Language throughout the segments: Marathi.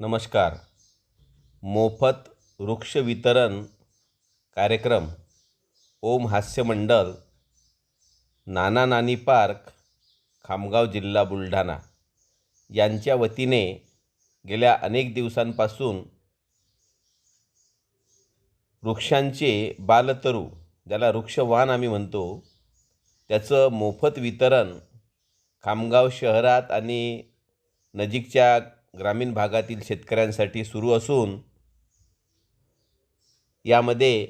नमस्कार. मोफत वृक्ष वितरण कार्यक्रम ओम हास्य मंडळ नाना नानी पार्क खामगाव जिल्हा बुलढाणा यांच्या वतीने गेल्या अनेक दिवसांपासून वृक्षांचे बालतरू ज्याला वृक्षवान आम्ही म्हणतो त्याचं मोफत वितरण खामगाव शहरात आणि नजीकच्या ग्रामीण भागातील शेतकऱ्यांसाठी सुरू असून यामध्ये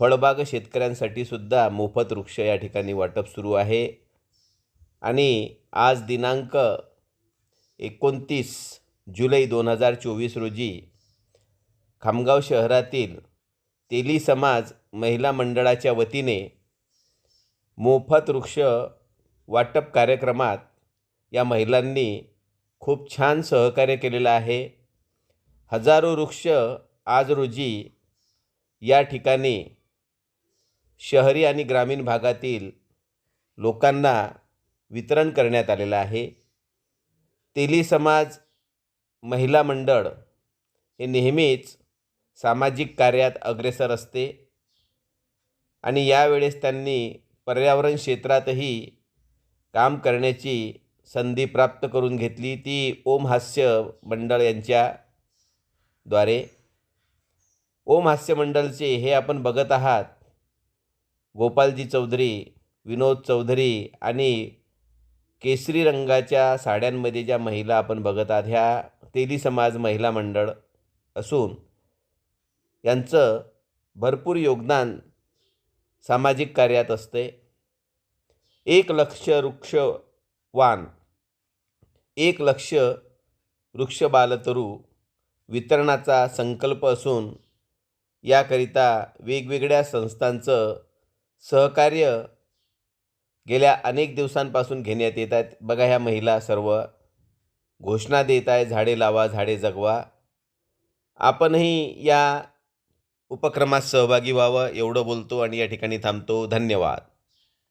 फळबाग शेतकऱ्यांसाठी सुद्धा मोफत वृक्ष या ठिकाणी वाटप सुरू आहे. आणि आज दिनांक एकोणतीस जुलै दोन हजार चोवीस रोजी खामगाव शहरातील तेली समाज महिला मंडळाच्या वतीने मोफत वृक्ष वाटप कार्यक्रमात या महिलांनी खूप छान सहकार्य केलेलं आहे. हजारो वृक्ष आज रोजी या ठिकाणी शहरी आणि ग्रामीण भागातील लोकांना वितरण करण्यात आलेलं आहे. तेली समाज महिला मंडळ हे नेहमीच सामाजिक कार्यात अग्रेसर असते आणि यावेळेस त्यांनी पर्यावरण क्षेत्रातही काम करण्याची संधी प्राप्त करून घेतली ती ओम हास्य मंडळ यांच्याद्वारे ओम हास्य मंडळचे हे आपण बघत आहात. गोपालजी चौधरी विनोद चौधरी आणि केसरी रंगाच्या साड्यांमध्ये ज्या महिला आपण बघत आहात ह्या तेली समाज महिला मंडळ असून यांचं भरपूर योगदान सामाजिक कार्यात असते एक लक्ष वान. एक लक्ष वृक्षबालतरू वितरणाचा संकल्प असून याकरिता वेगवेगळ्या संस्थांचं सहकार्य गेल्या अनेक दिवसांपासून घेण्यात येत आहेत. बघा ह्या महिला सर्व घोषणा देत आहे झाडे लावा झाडे जगवा. आपणही या उपक्रमात सहभागी व्हावं एवढं बोलतो आणि या ठिकाणी थांबतो. धन्यवाद.